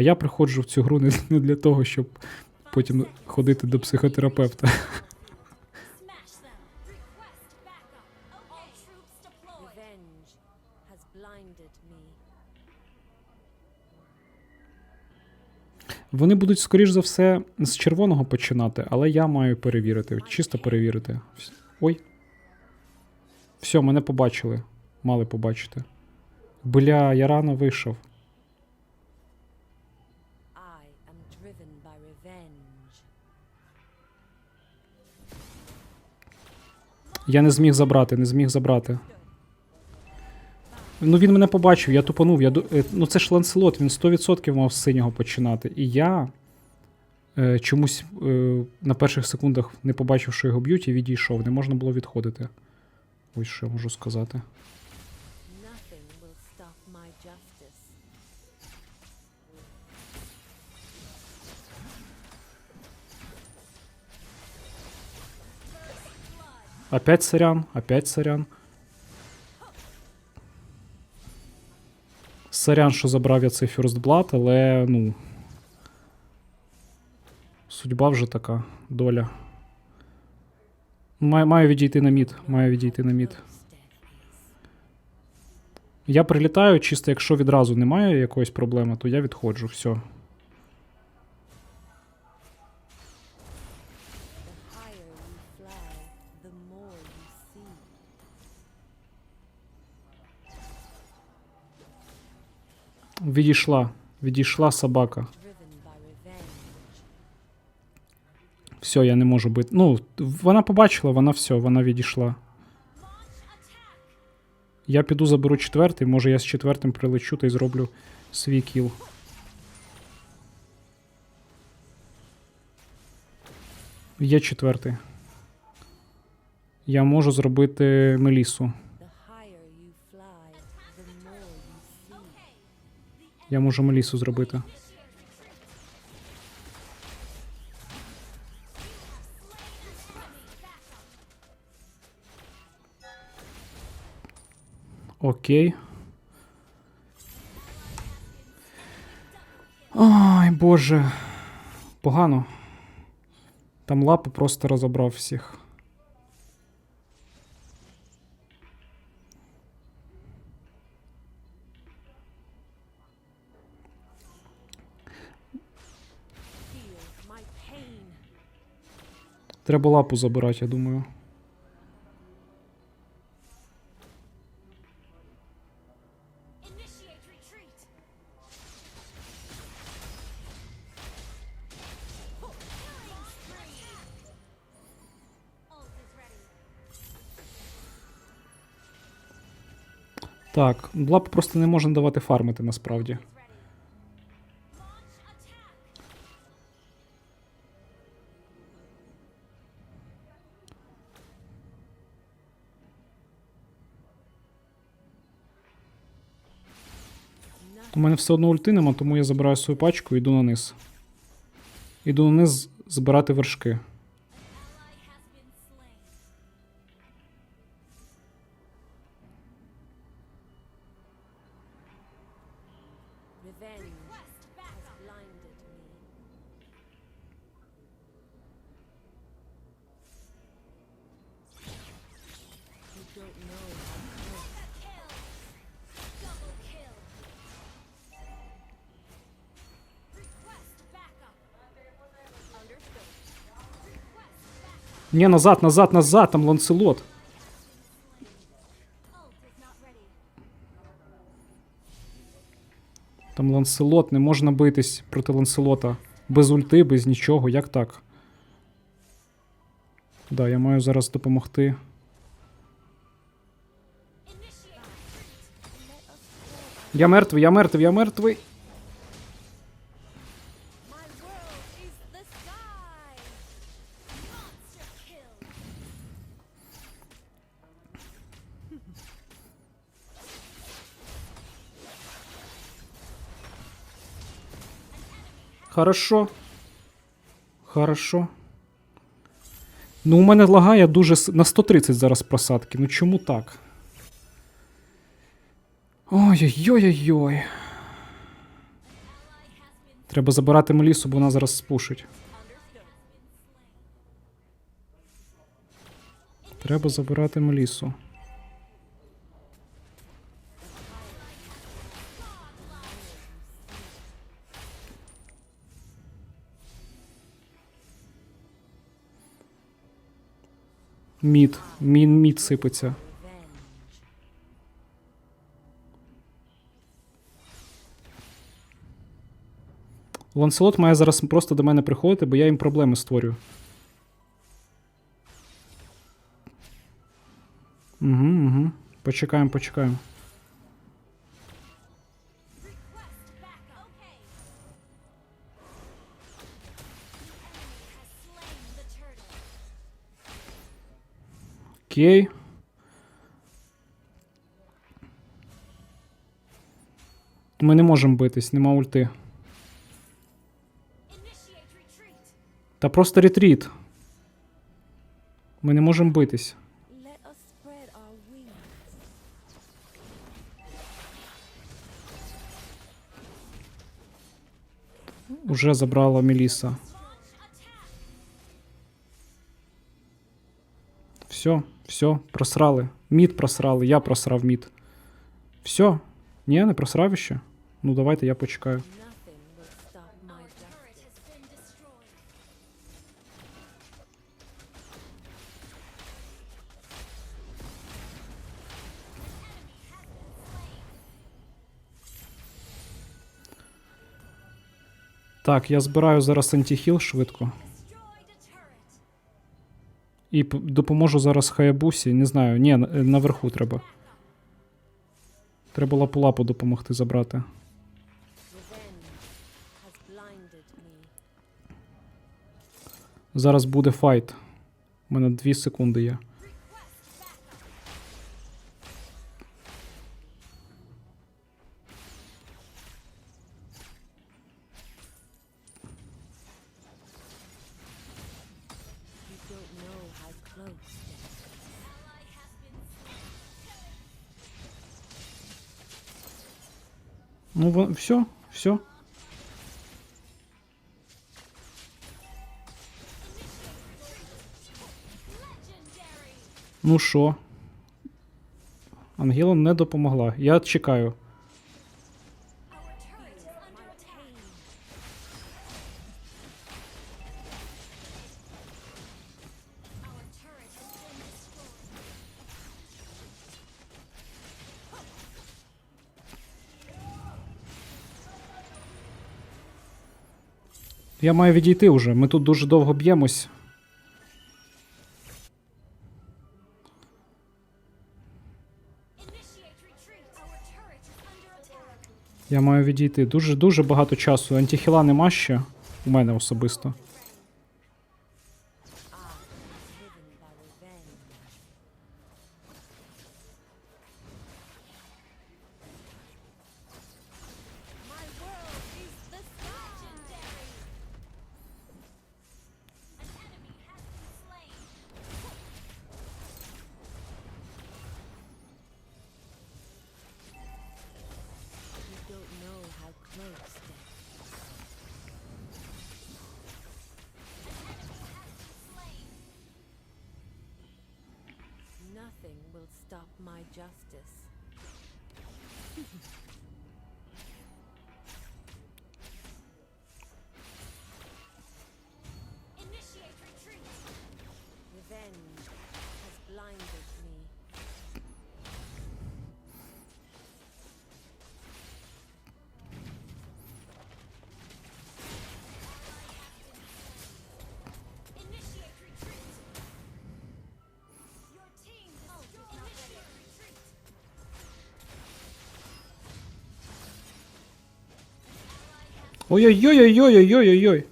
А я приходжу в цю гру не, не для того, щоб потім ходити до психотерапевта. Вони будуть, скоріш за все, з червоного починати, але я маю перевірити, чисто перевірити. Ой. Все, мене побачили. Мали побачити. Бля, я рано вийшов. Я не зміг забрати, не зміг забрати. Ну він мене побачив, я тупанув. Я, е, ну це ж Ланселот, він 100% мав з синього починати. І я е, чомусь е, на перших секундах не побачив, що його б'ють, і відійшов. Не можна було відходити. Ось що я можу сказати. Опять сорян, опять сорян. Сорян, що забрав я цей Blood, але ну. Судьба вже така, доля. Маю, маю відійти на мід. Маю відійти на мід. Я прилітаю, чисто якщо відразу немає якоїсь проблеми, то я відходжу. Все. Відійшла. Відійшла собака. Все, я не можу бити. Ну, вона побачила, вона все, вона відійшла. Я піду заберу четвертий, може я з четвертим прилечу та й зроблю свій кіл. Є четвертий. Я можу зробити Мелісу. Я можу Мелісу зробити. Окей. Ай, боже. Погано. Там лапу просто розібрав всіх. Треба лапу забирати, я думаю. Так, лапу просто не можна давати фармити насправді. Мене все одно ульти нема, тому я забираю свою пачку і йду на низ. Іду на низ збирати вершки. Revenge Ні, назад, назад, назад, там ланцелот. Там ланцелот, не можна битись проти ланцелота. Без ульти, без нічого, як так? Да, я маю зараз допомогти. Я мертвий, я мертвий, я мертвий. Хорошо. Хорошо. Ну, у мене лагає дуже на 130 зараз просадки. Ну чому так? Been Треба забирати Мелісу, бо вона зараз спушить. Треба забирати Мелісу. Мід. Мін мід сипеться. Ланселот має зараз просто до мене приходити, бо я їм проблеми створюю. Угу, угу. Почекаємо, почекаємо. Окей. Ми не можемо битись, нема ульти. Та просто ретріт. Ми не можемо битись. Уже забрала Меліса. Все, все, просрали. Мід просрали, я просрав мід. Все. Ні, не просрав ще. Ну давайте я почекаю. Так, я збираю зараз антихіл швидко. І допоможу зараз Хаябусі. Не знаю. Ні, наверху треба. Треба лапу-лапу допомогти забрати. Зараз буде файт. У мене 2 секунди є. Ну, во- все, все. Ну що? Ангела не допомогла. Я чекаю. Я маю відійти вже. Ми тут дуже довго б'ємось. Я маю відійти. Дуже дуже багато часу. Антихіла нема ще. У мене особисто. Stop my justice. Ой-ой-ой-ой-ой-ой-ой-ой.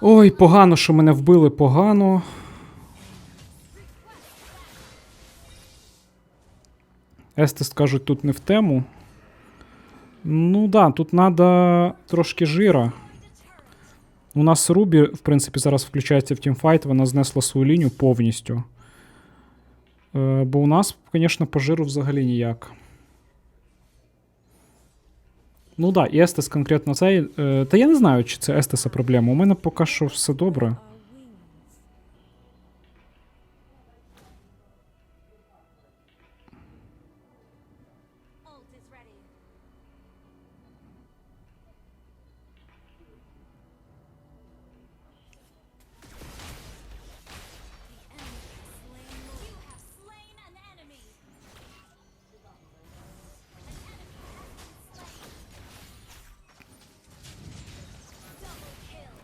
Ой, погано, що мене вбили, погано. Естес кажуть, тут не в тему. Ну да, тут треба трошки жира. У нас Рубі, в принципі, зараз включається в тімфайт, вона знесла свою лінію повністю. Е, бо у нас, звісно, по жиру взагалі ніяк. Ну так, да, і Естес конкретно цей. Е, та я не знаю, чи це Естеса проблема. У мене поки що все добре.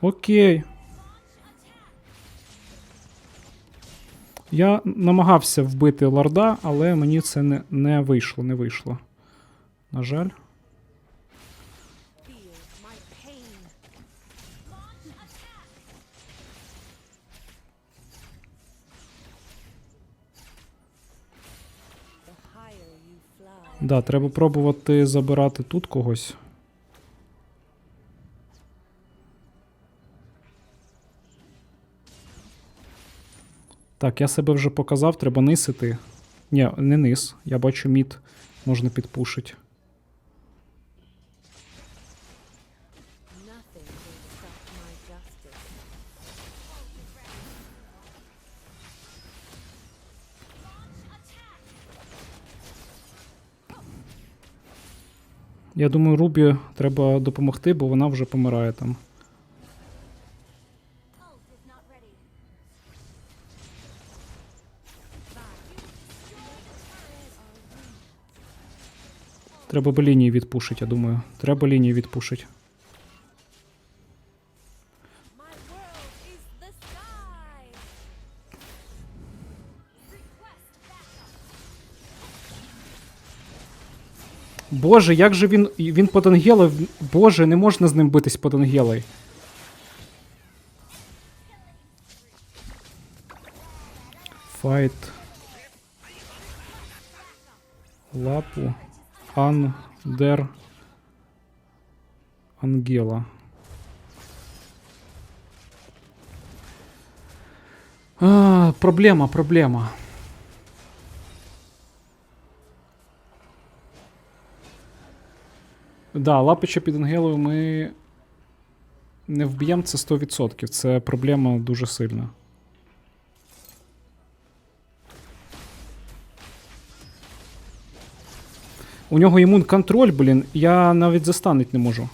Окей. Я намагався вбити лорда, але мені це не, не вийшло, не вийшло. На жаль. Да, треба пробувати забирати тут когось. Так, я себе вже показав, треба нисити. Ні, не низ. Я бачу мід можна підпушити. Я думаю, Рубі треба допомогти, бо вона вже помирає там. Треба би лінії відпушити, я думаю. Треба лінії backup. Боже, як же він. Він под Ангелою. Боже, не можна з ним битись под Ангелою. Файт. Лапу. Андер. Ангела. А, проблема, проблема. Да, лапича під Ангелою ми не вб'ємо це 100%. Це проблема дуже сильна. У нього імун контроль, блін, я навіть застануть не можу.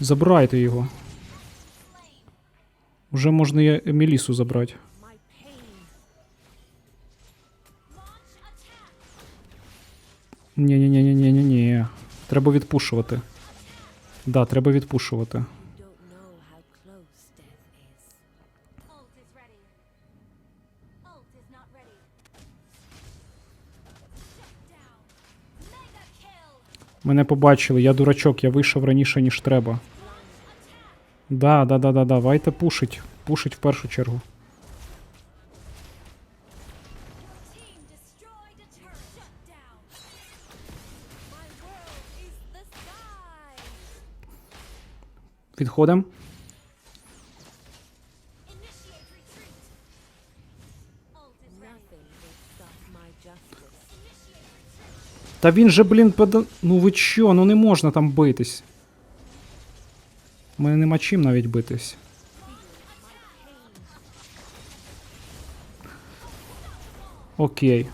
Забирайте його. Уже можна і Мелісу забрати. Ні-ні-ні-ні-ні-ні. Треба відпушувати. Да, треба відпушувати. Мене побачили, я дурачок, я вийшов раніше, ніж треба. Да, да, да, да, давайте пушить. Пушить в першу чергу. Team Та він же, блін, пода... Ну ви чо, ну не можна там битись. У мене нема чим навіть битись. Окей.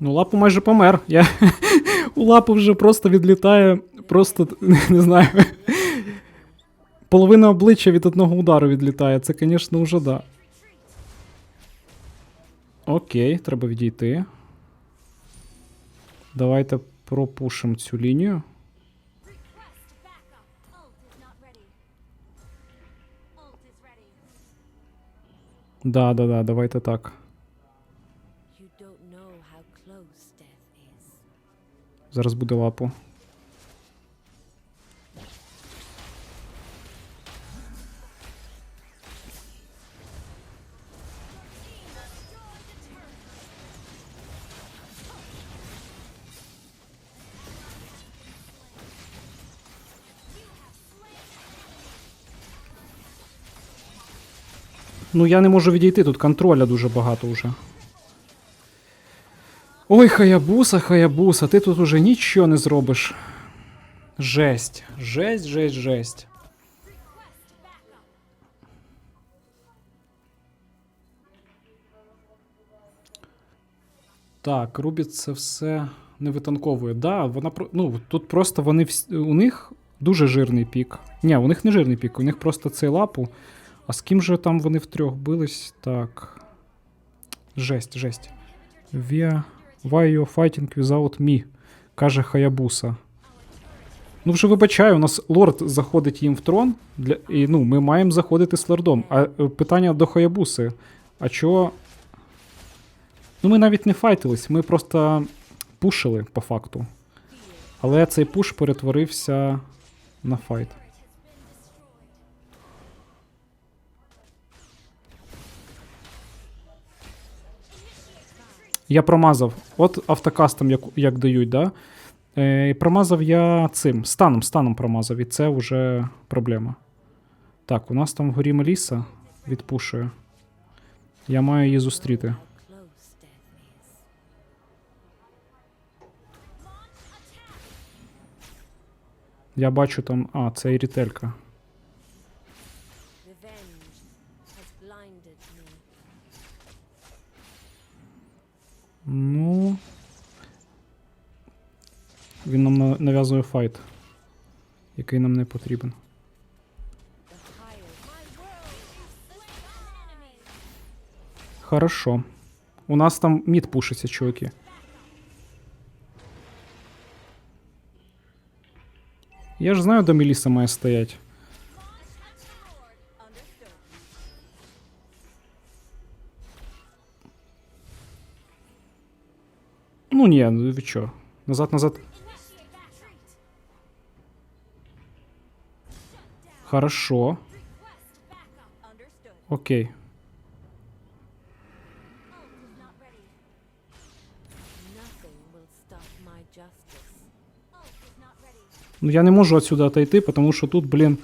Ну, лапу майже помер. Я... У лапу вже просто відлітає, просто не знаю. Половина обличчя від одного удару відлітає. Це, звісно, вже да. Окей, треба відійти. Давайте пропушимо цю лінію. Да, да, да, давайте так. Зараз буде лапу. Ну, я не можу відійти, тут контроля дуже багато вже. Ой, хаябуса, хаябуса, ти тут уже нічого не зробиш. Жесть, жесть, жесть, жесть. Так, Рубіт це все не витанковує. Да, вона ну, тут просто вони всі, у них дуже жирний пік. Ні, у них не жирний пік, у них просто цей лапу. А з ким же там вони втрьох бились? Так. Жесть, жесть. Вia, why you fighting without me? каже Хаябуса. Ну, вже вибачаю, у нас лорд заходить їм в трон, для, і ну, ми маємо заходити з лордом. А е, питання до Хаябуси. А чого. Ну, ми навіть не файтились, ми просто пушили по факту. Але цей пуш перетворився на файт. Я промазав. От автокастом, як, як дають, да? Е, промазав я цим. Станом, станом промазав, і це вже проблема. Так, у нас там вгорі Меліса відпушує. Я маю її зустріти. Я бачу там. А, це Ірітелька. Revenge файт, який нам не потрібен. The higher Хорошо. У нас там мід пушиться, чуваки. Я ж знаю, де Меліса має стоять. Ну ні, ну ви чо? Назад, назад. Хорошо. Окей. Ну я не можу отсюда отойти, потому що тут, блін.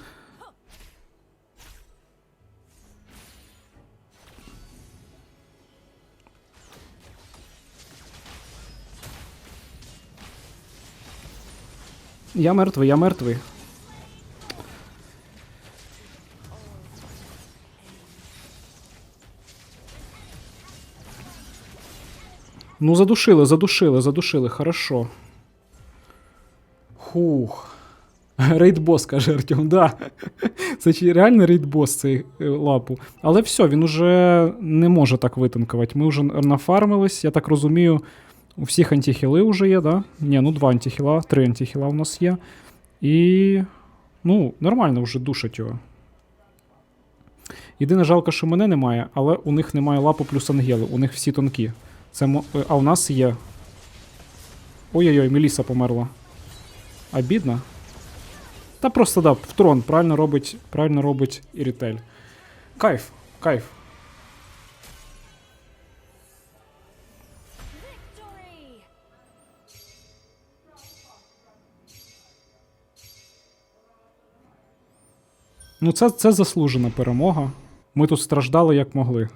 Я мертвий, я мертвий. Ну, задушили, задушили, задушили, хорошо. Хух. Рейдбос, каже Артем, да. Це чи реально рейдбос цей е, лапу. Але все, він уже не може так витанкувати. Ми вже нафармились, я так розумію, у всіх антихіли вже є, да? Ні, ну два антихіла, три антихіла у нас є. І. Ну, нормально вже душать його. Єдине жалко, що мене немає, але у них немає лапу плюс ангели, у них всі тонкі. Це, е, а у нас є. Ой-ой-ой, Меліса померла. Обідно. Та просто да, в трон правильно робить, правильно робить Ірітель. Кайф, кайф. Ну, це, це заслужена перемога. Ми тут страждали як могли.